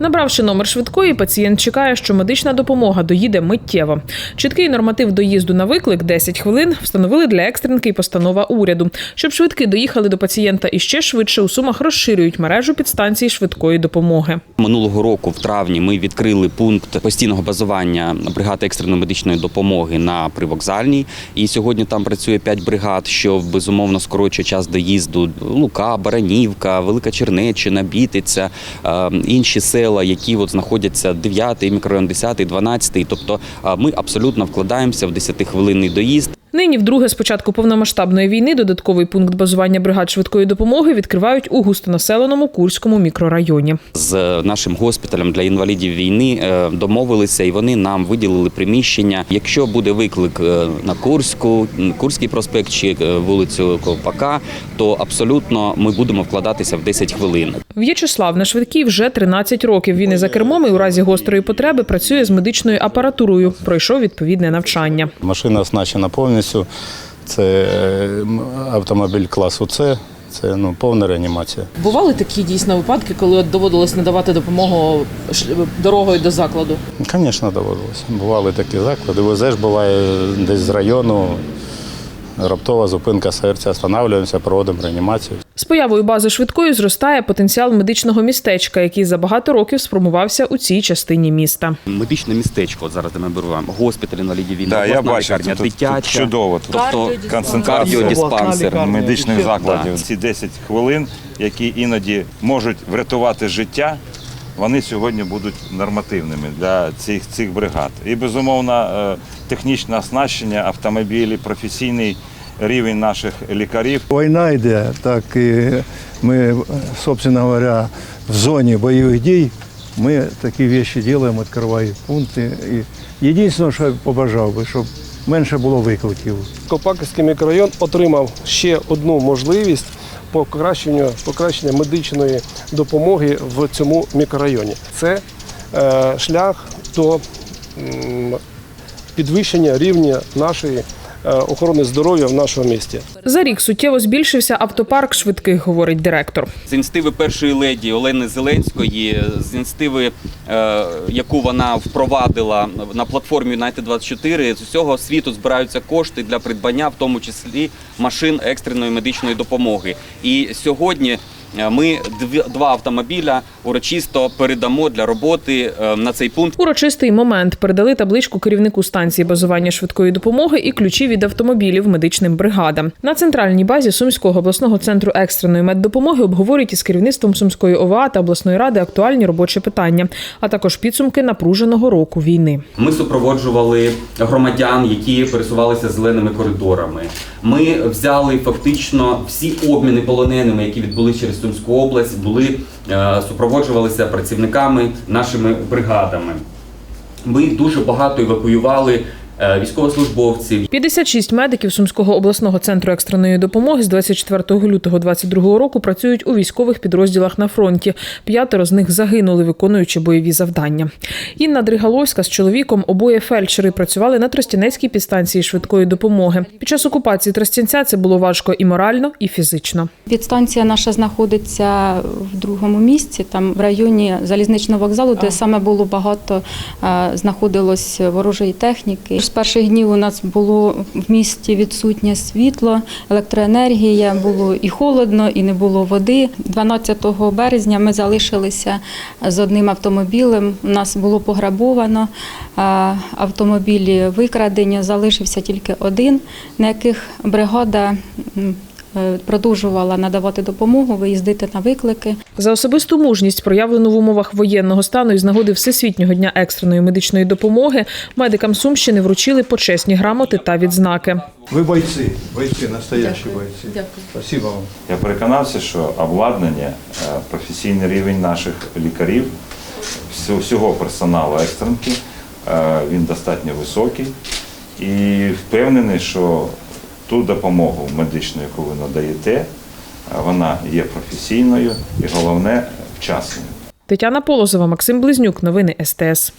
Набравши номер швидкої, пацієнт чекає, що медична допомога доїде миттєво. Чіткий норматив доїзду на виклик 10 хвилин встановили для екстренки й постанова уряду. Щоб швидки доїхали до пацієнта іще швидше, у сумах розширюють мережу підстанцій швидкої допомоги. Минулого року, в травні, ми відкрили пункт постійного базування бригади екстреної медичної допомоги на привокзальній. І сьогодні там працює 5 бригад, що безумовно скорочує час доїзду. Лука, Баранівка, Велика Чернеччина, Бітиця, е, інші села, які от знаходяться 9 мікрорайон, 10, 12. Тобто ми абсолютно вкладаємося в 10-хвилинний доїзд. Нині, вдруге, з початку повномасштабної війни, додатковий пункт базування бригад швидкої допомоги відкривають у густонаселеному Курському мікрорайоні. з нашим госпіталем для інвалідів війни е, домовилися, і вони нам виділили приміщення. Якщо буде виклик е, на Курську, Курський проспект чи е, вулицю Ковпака, то абсолютно ми будемо вкладатися в 10 хвилин. В'ячеслав на швидкій вже 13 років. Він і за кермом і у разі гострої потреби працює з медичною апаратурою. Пройшов відповідне навчання. Машина оснащена повністю. Це е, автомобіль класу С, це ну, повна реанімація. Бували такі дійсно випадки, коли доводилось надавати допомогу дорогою до закладу. Звісно, доводилось. Бували такі заклади. Везеш, буває десь з району, раптова зупинка серця, останавливаємося, проводимо реанімацію. З появою бази швидкої зростає потенціал медичного містечка, який за багато років сформувався у цій частині міста. Медичне містечко, зараз ми беремо госпіталь інвалідів війни, Да, я бачив, лікарня, тут- тут дитяча, чудово. Тут тобто концентрація кардіодиспансер. медичних закладів. Да. Ці 10 хвилин, які іноді можуть врятувати життя, вони сьогодні будуть нормативними для цих, цих бригад. І безумовно, е, технічне оснащення, автомобілі, професійний рівень наших лікарів. Війна йде, так і ми, собственно говоря, в зоні бойових дій ми такі речі робимо, відкриваємо пункти. І єдине, що я побажав би, щоб менше було викликів. Копаківський мікрорайон отримав ще одну можливість покращення, покращення медичної допомоги в цьому мікрорайоні. Це е, шлях до м, підвищення рівня нашої охорони здоров'я в нашому місті. За рік суттєво збільшився автопарк швидких, говорить директор. з ініціативи першої леді Олени Зеленської, з ініціативи, е, яку вона впровадила на платформі United 24 з усього світу збираються кошти для придбання, в тому числі машин екстреної медичної допомоги. І сьогодні. Е, Ми два автомобіля урочисто передамо для роботи е, на цей пункт. Урочистий момент передали табличку керівнику станції базування швидкої допомоги і ключі від автомобілів медичним бригадам. На центральній базі Сумського обласного центру екстреної меддопомоги обговорюють із керівництвом Сумської ОВА та обласної ради актуальні робочі питання, а також підсумки напруженого року війни. Ми супроводжували громадян, які пересувалися зеленими коридорами. Ми взяли фактично всі обміни полоненими, які відбулись через Сумську область, були е, супроводжувалися працівниками нашими бригадами. Ми дуже багато евакуювали військовослужбовців, 56 медиків Сумського обласного центру екстреної допомоги з 24 лютого 2022 року працюють у військових підрозділах на фронті. П'ятеро з них загинули, виконуючи бойові завдання. Інна Дригаловська з чоловіком обоє фельдшери працювали на Тростянецькій підстанції швидкої допомоги. Під час окупації Тростянця це було важко і морально, і фізично. Підстанція наша знаходиться в другому місці, там в районі залізничного вокзалу, де саме було багато е, знаходилось ворожої техніки. З перших днів у нас було в місті відсутнє світло, електроенергія, було і холодно, і не було води. 12 березня ми залишилися з одним автомобілем. У нас було пограбовано, автомобілі викрадені, залишився тільки один, на яких бригада. Е, Продовжувала надавати допомогу, виїздити на виклики. За особисту мужність, проявлену в умовах воєнного стану і з нагоди Всесвітнього дня екстреної медичної допомоги, медикам Сумщини вручили почесні грамоти та відзнаки. Ви бойці, бойці, настоящі бойці. Дякую. Спасибо вам. Я переконався, що обладнання, е, професійний рівень наших лікарів, всього- всього персоналу екстренки, е, він достатньо високий. І впевнений, що ту допомогу медичну, яку ви надаєте, вона є професійною і головне вчасною. Тетяна Полозова, Максим Близнюк. Новини СТС.